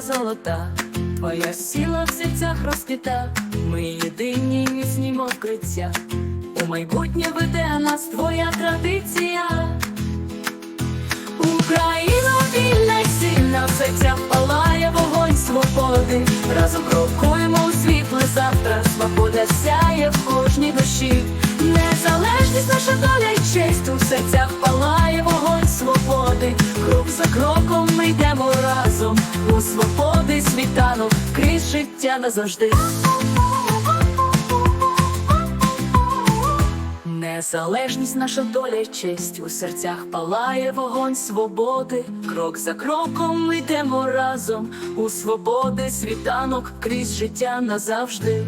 золота, твоя сила в серцях розквіта, ми єдині міцні мокриця, у майбутнє веде нас твоя традиція. Україна вільна й сильна, в серцях палає вогонь свободи. Разом крокуємо у світле завтра, свобода сяє в кожній душі. Незалежність наша доля й честь у серцях палає. Крок за кроком ми йдемо разом у свободи світанок, крізь життя назавжди. Незалежність наша доля честь у серцях палає вогонь свободи. Крок за кроком ми йдемо разом у свободи світанок крізь життя назавжди.